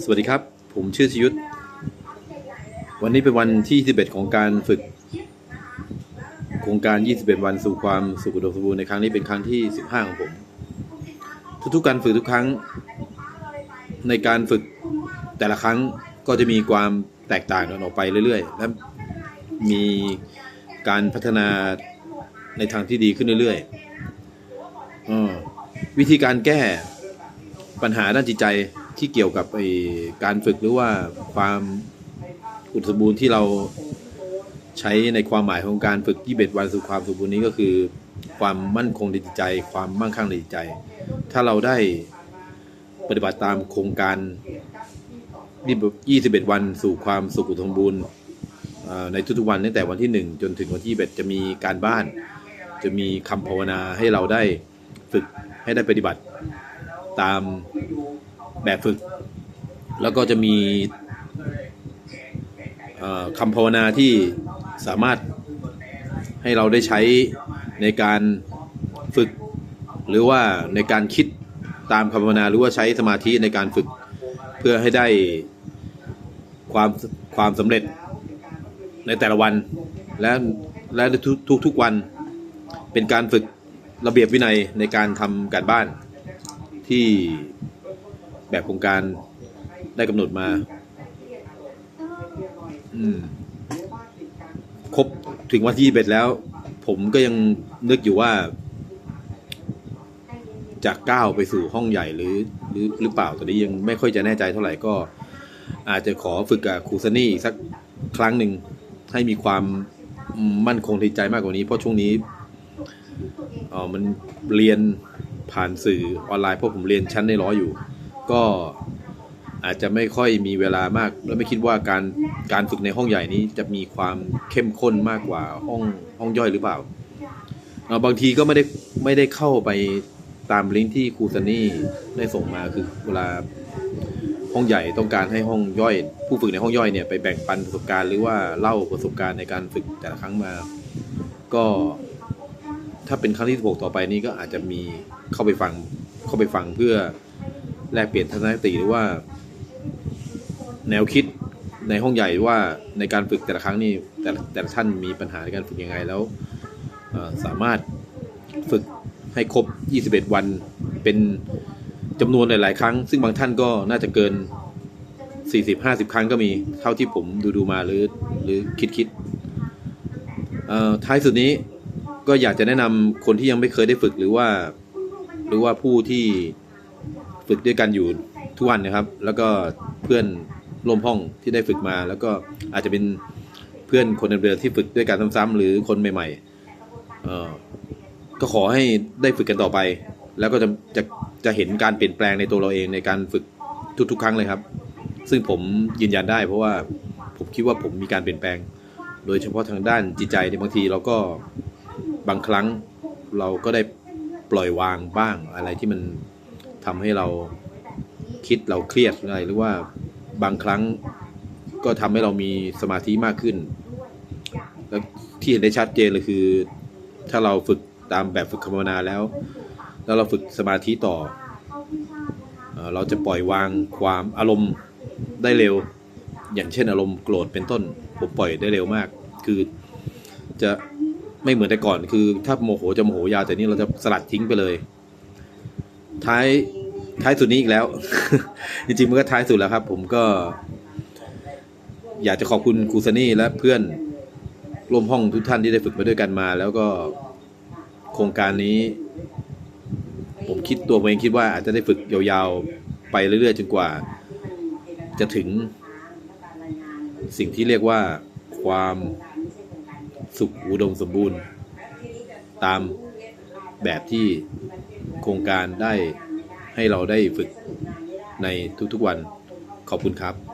สวัสดีครับ ผมชื่อชยุทธวันนี้เป็นวันที่11ของการฝึก โครงการ 21 วันสู่ความสุขอุดมสมบูรณ์ในครั้งนี้เป็นครั้งที่ 15 ของผม ทุกๆการฝึกทุกครั้ง ในการฝึกแต่ละครั้งก็จะมีความแตกต่างกันออกไปเรื่อยๆ และมีการพัฒนาในทางที่ดีขึ้นเรื่อยๆอวิธีการแก้ปัญหาด้านจิตใจ ที่เกี่ยวกับไอ้การฝึกหรือว่าความอุดมสมบูรณ์ที่เราใช้ในความหมายของการฝึก21วันสู่ความสมบูรณ์นี้ก็คือ ความมั่นคงในจิตใจ ความมั่งคั่งในจิตใจ ถ้าเราได้ปฏิบัติตามโครงการ21 วันสู่ความสุขสมบูรณ์ในทุกๆวันตั้งแต่วันที่ 1 จนถึงวันที่21จะมีการบ้าน จะมีคำภาวนาให้เราได้ฝึกให้ได้ปฏิบัติตาม แบบฝึก แล้วก็จะมีคำภาวนาที่สามารถให้เราได้ใช้ในการฝึก หรือว่าในการคิดตามคำภาวนาหรือว่าใช้สมาธิในการฝึก เพื่อให้ได้ความความสำเร็จในแต่ละวันและและทุกทุกทุกวันเป็นการฝึกระเบียบวินัยในการทำการบ้านที่ แบบโครงการได้กำหนดมา อืม ครบถึงวันที่เบ็ดแล้ว ผมก็ยังนึกอยู่ว่าจะก้าวไปสู่ห้องใหญ่หรือหรือหรือเปล่าตอนนี้ยังไม่ค่อยจะแน่ใจเท่าไหร่ก็ อาจจะขอฝึกกับครูซันนี่อีกสักครั้งหนึ่งให้มีความมั่นคงในใจมากกว่านี้เพราะช่วงนี้เออมันเรียนผ่านสื่อออนไลน์เพราะผมเรียนชั้นในร้อยอยู่ ก็อาจจะไม่ค่อยมีเวลามาก และไม่คิดว่าการการฝึกในห้องใหญ่นี้จะมีความเข้มข้นมากกว่าห้องห้องย่อยหรือเปล่าเอ่อบางทีก็ไม่ได้ไม่ได้เข้าไปตามลิงก์ที่ครูซันนี่ได้ส่งมาคือเวลาห้องใหญ่ต้องการให้ห้องย่อย ผู้ฝึกในห้องย่อยเนี่ยไปแบ่งปันประสบการณ์หรือว่าเล่าประสบการณ์ในการฝึกแต่ละครั้งมา ก็ถ้าเป็นครั้งที่ 16 ต่อไปนี้ก็อาจจะมีเข้าไปฟังเข้าไปฟังเพื่อ แลกเปลี่ยนทัศนคติหรือว่า แนวคิดในห้องใหญ่ว่าในการฝึกแต่ละครั้งนี่แต่แต่ละท่านมีปัญหาในการฝึกยังไงแล้วสามารถฝึกให้ครบ 21 วันเป็นจำนวนหลาย ๆ ครั้ง ซึ่งบางท่านก็น่าจะเกิน 40-50 ครั้งก็มีเท่าที่ผมดูดูมาหรือหรือคิดคิดอ่อท้ายสุดนี้ก็อยากจะแนะนำคนที่ยังไม่เคยได้ฝึกหรือว่า หรือว่าผู้ที่ ฝึกด้วยกันอยู่ทุกวันนะครับ แล้วก็เพื่อนร่วมห้องที่ได้ฝึกมา แล้วก็อาจจะเป็นเพื่อนคนเดิมๆที่ฝึกด้วยกันซ้ำๆหรือคนใหม่ๆเออก็ขอให้ได้ฝึกกันต่อไป แล้วก็จะจะจะเห็นการเปลี่ยนแปลงในตัวเราเองในการฝึกทุกๆ ครั้งเลยครับ ซึ่งผมยืนยันได้ เพราะว่าผมคิดว่าผมมีการเปลี่ยนแปลง โดยเฉพาะทางด้านจิตใจในบางทีเราก็บางครั้งเราก็ได้ปล่อยวางบ้างอะไรที่มัน ทำให้เราคิดเราเครียดอะไรหรือว่าบางครั้งก็ทำให้เรามีสมาธิมากขึ้น แล้วที่เห็นได้ชัดเจนเลยคือ ถ้าเราฝึกตามแบบฝึกคำภาวนาแล้ว แล้วเราฝึกสมาธิต่อเอ่อ เราจะปล่อยวางความอารมณ์ได้เร็ว อย่างเช่นอารมณ์โกรธเป็นต้น ผมปล่อยได้เร็วมาก คือจะไม่เหมือนแต่ก่อน คือถ้าโมโหจะโมโหยาวแต่นี่เราจะสลัดทิ้งไปเลย ท้ายท้ายสุดนี้อีกแล้ว จริงๆมันก็ท้ายสุดแล้วครับ ผมก็ อยากจะขอบคุณครูซานี่และเพื่อนร่วมห้องทุกท่านที่ได้ฝึกมาด้วยกันมา แล้วก็โครงการนี้ ผมคิดตัวเองคิดว่าอาจจะได้ฝึกยาวๆ ไปเรื่อยๆ จนกว่า จะถึง สิ่งที่เรียกว่าความสุขอุดมสมบูรณ์ ตามแบบที่ โครงการได้ให้เราได้ฝึกในทุกๆวันขอบคุณครับ